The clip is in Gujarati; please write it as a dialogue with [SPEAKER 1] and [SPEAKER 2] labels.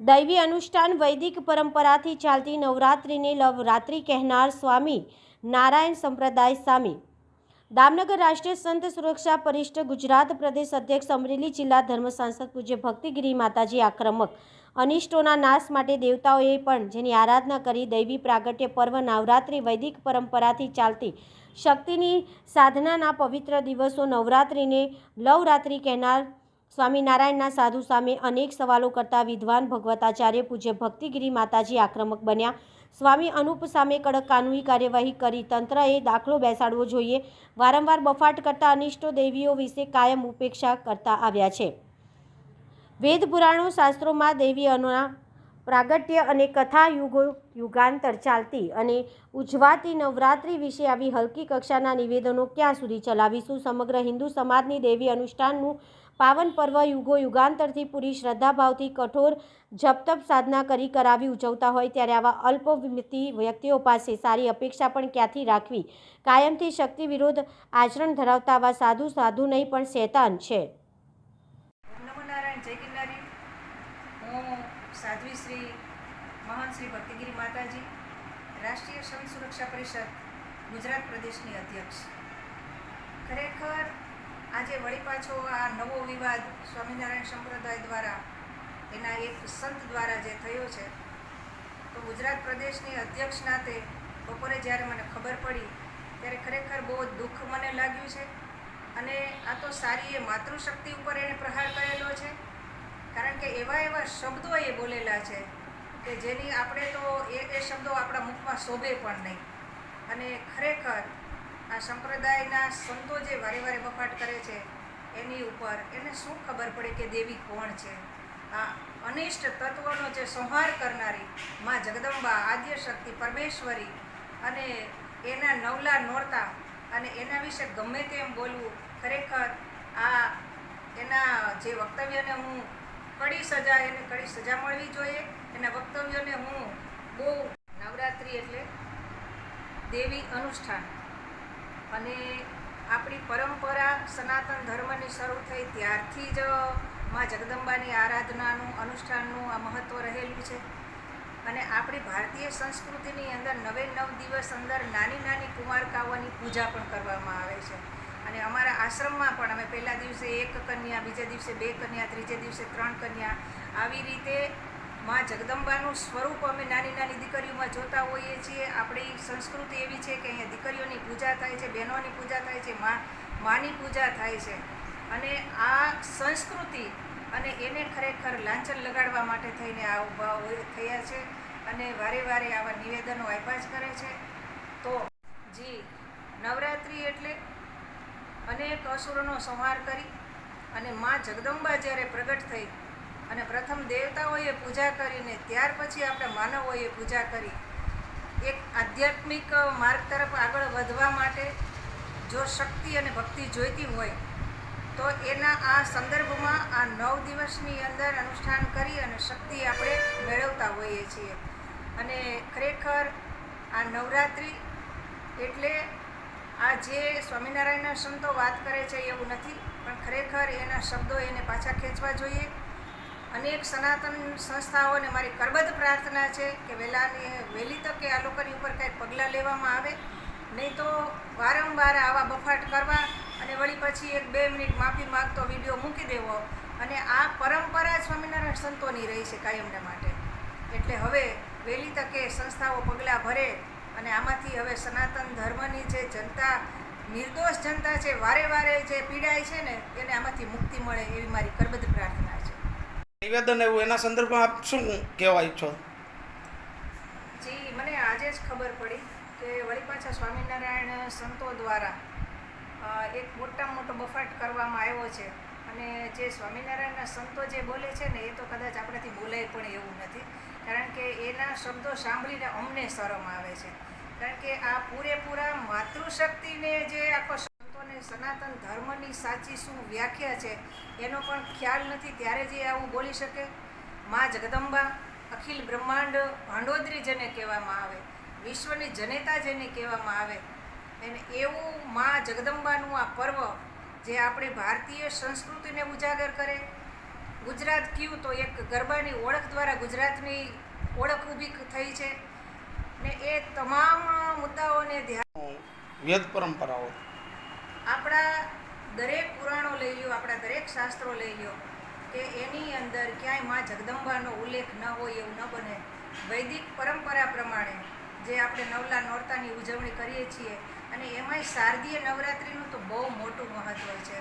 [SPEAKER 1] દૈવી અનુષ્ઠાન વૈદિક પરંપરાથી ચાલતી નવરાત્રિને લવરાત્રિ કહેનાર સ્વામી નારાયણ સંપ્રદાય સ્વામી દામનગર રાષ્ટ્રીય સંત સુરક્ષા પરિષદ ગુજરાત પ્રદેશ અધ્યક્ષ અમરેલી જિલ્લા ધર્મ સાંસદ પૂજ્ય ભક્તિગીરી માતાજી આક્રમક અનિષ્ટોના નાશ માટે દેવતાઓએ પણ જેની આરાધના કરી દૈવી પ્રાગટ્ય પર્વ નવરાત્રિ વૈદિક પરંપરાથી ચાલતી શક્તિની સાધનાના પવિત્ર દિવસો નવરાત્રિને લવરાત્રિ કહેનાર સ્વામિનારાયણના સાધુ સામે અનેક સવાલો કરતા વિદ્વાન ભગવતાચાર્ય પૂજ્ય ભક્તિગીરી માતાજી આક્રમક બન્યા. સ્વામી અનુપ સામે કડક કાનૂની કાર્યવાહી કરી. તંત્રએ દાખલો બેસાડવો જોઈએ. વારંવાર બફાટ કરતા અનિષ્ટો દેવીઓ વિશે કાયમ ઉપેક્ષા કરતા આવ્યા છે. વેદ પુરાણો શાસ્ત્રોમાં દેવીઓના પ્રાગટ્ય અને કથા યુગો યુગાંતર ચાલતી અને ઉજવાતી નવરાત્રિ વિશે આવી હલકી કક્ષાના નિવેદનો ક્યાં સુધી ચલાવીશું? સમગ્ર હિન્દુ સમાજની દેવી અનુષ્ઠાનનું પાવન પર્વ યુગો યુગાંતરથી પૂરી શ્રદ્ધાભાવથી કઠોર જપતપ સાધના કરી કરાવી ઉજવતા હોય ત્યારે આવા અલ્પમિતિ વ્યક્તિઓ પાસે સારી અપેક્ષા પણ ક્યાંથી રાખવી? કાયમથી શક્તિ વિરોધ આચરણ ધરાવતા આવા સાધુ સાધુ નહીં, પણ શેતાન છે.
[SPEAKER 2] રાષ્ટ્રીય સુરક્ષા પરિષદ ગુજરાત પ્રદેશની અધ્યક્ષ. ખરેખર આજે વળી પાછો આ નવો વિવાદ સ્વામિનારાયણ સંપ્રદાય દ્વારા, એના એક સંત દ્વારા જે થયો છે, તો ગુજરાત પ્રદેશની અધ્યક્ષ નાતે બપોરે જ્યારે મને ખબર પડી, ત્યારે ખરેખર બહુ દુઃખ મને લાગ્યું છે. અને આ તો સારી એ માતૃશક્તિ ઉપર એણે પ્રહાર કરેલો છે. કારણ કે એવા એવા શબ્દો એ બોલેલા છે કે જેની આપણે તો એ એ શબ્દો આપણા મુખમાં શોભે પણ નહીં. અને ખરેખર આ સંપ્રદાયના સંતો જે વારે વારે બફાટ કરે છે, એની ઉપર એને શું ખબર પડે કે દેવી કોણ છે? આ અનિષ્ટ તત્વોનો જે સંહાર કરનારી માં જગદંબા આદ્ય શક્તિ પરમેશ્વરી અને એના નવલા નોરતા અને એના વિશે ગમે તેમ બોલવું ખરેખર આ એના જે વક્તવ્યને હું કડી સજા, એને કડી સજા મળવી જોઈએ. એના વક્તવ્યોને હું બહુ નવરાત્રિ એટલે દેવી અનુષ્ઠાન અને આપણી પરંપરા સનાતન ધર્મની શરૂ થઈ ત્યારથી જ માં જગદંબાની આરાધનાનું, અનુષ્ઠાનનું આ મહત્ત્વ રહેલું છે. અને આપણી ભારતીય સંસ્કૃતિની અંદર નવે નવ દિવસ અંદર નાની નાની કુમારકાઓની પૂજા પણ કરવામાં આવે છે. અને અમારા આશ્રમમાં પણ અમે પહેલા દિવસે એક કન્યા, બીજા દિવસે બે કન્યા, ત્રીજે દિવસે ત્રણ કન્યા આવી રીતે માં જગદંબાનું સ્વરૂપ અમે નાની નાની દીકરીઓમાં જોતા હોઈએ છીએ. આપણી સંસ્કૃતિ એવી છે કે અહીંયા દીકરીઓની પૂજા થાય છે, બહેનોની પૂજા થાય છે, મા, માની પૂજા થાય છે. અને આ સંસ્કૃતિ અને એને ખરેખર લાંછન લગાડવા માટે થઈને આ ઊભા થયા છે અને વારે વારે આવા નિવેદનો આપ્યા જ કરે છે. તો જી, નવરાત્રિ એટલે અનેક અસુરોનો સંહાર કરી અને મા જગદંબા જ્યારે પ્રગટ થઈ અને પ્રથમ દેવતાઓએ પૂજા કરીને ત્યાર પછી આપણે માનવોએ પૂજા કરી. એક આધ્યાત્મિક માર્ગ તરફ આગળ વધવા માટે જો શક્તિ અને ભક્તિ જોઈતી હોય, તો એના આ સંદર્ભમાં આ નવ દિવસની અંદર અનુષ્ઠાન કરી અને શક્તિ આપણે મેળવતા હોઈએ છીએ. અને ખરેખર આ નવરાત્રિ એટલે આ જે સ્વામિનારાયણના સંતો વાત કરે છે એવું નથી, પણ ખરેખર એના શબ્દો એને પાછા ખેંચવા જોઈએ. અનેક સનાતન સંસ્થાઓને મારી કરબદ્ધ પ્રાર્થના છે કે વહેલાની વહેલી તકે આ લોકોની ઉપર કંઈક પગલાં લેવામાં આવે. નહીં તો વારંવાર આવા બફાટ કરવા અને વળી પછી એક બે મિનિટ માફી માગતો વીડિયો મૂકી દેવો અને આ પરંપરા સ્વામિનારાયણ સંતોની રહી છે કાયમને માટે. એટલે હવે વહેલી તકે સંસ્થાઓ પગલાં ભરે અને આમાંથી હવે સનાતન ધર્મની જે જનતા, નિર્દોષ જનતા છે વારે વારે જે પીડાય છે ને, એને આમાંથી મુક્તિ મળે એવી મારી કરબદ્ધ પ્રાર્થના
[SPEAKER 3] નિવેદન એવું, એના સંદર્ભમાં આપ શું કહેવા ઈચ્છો?
[SPEAKER 2] જી, મને આજે જ ખબર પડી કે વળી પાછા સ્વામિનારાયણ સંતો દ્વારા એક મોટામાં મોટો બફાટ કરવામાં આવ્યો છે. અને જે સ્વામિનારાયણના સંતો જે બોલે છે ને, એ તો કદાચ આપણાથી બોલાય પણ એવું નથી. કારણ કે એના શબ્દો સાંભળીને અમને શરમ આવે છે. કારણ કે આ પૂરેપૂરા માતૃશક્તિને જે આખો સંતોને સનાતન ધર્મની સાચી શું વ્યાખ્યા છે, એનો પણ ખ્યાલ નથી, ત્યારે જે આવું બોલી શકે? મા જગદંબા, અખિલ બ્રહ્માંડ ભાંડોદરી જેને કહેવામાં આવે, વિશ્વની જનેતા જેને કહેવામાં આવે એને એવું મા જગદંબાનું આ પર્વ જે આપણે ભારતીય સંસ્કૃતિને ઉજાગર કરે. ગુજરાત કયું તો એક ગરબાની ઓળખ દ્વારા ગુજરાતની ઓળખ ઊભી થઈ છે. ને એ તમામ મુદ્દાઓને ધ્યાન
[SPEAKER 3] વેદ પરંપરાઓ
[SPEAKER 2] આપણા દરેક પુરાણો લઈ લ્યો, આપણા દરેક શાસ્ત્રો લઈ લ્યો, કે એની અંદર ક્યાંયમાં જગદંબાનો ઉલ્લેખ ન હોય એવું ન બને. વૈદિક પરંપરા પ્રમાણે જે આપણે નવલા નોરતાની ઉજવણી કરીએ છીએ, અને એમાંય શારદીય નવરાત્રિનું તો બહુ મોટું મહત્ત્વ છે.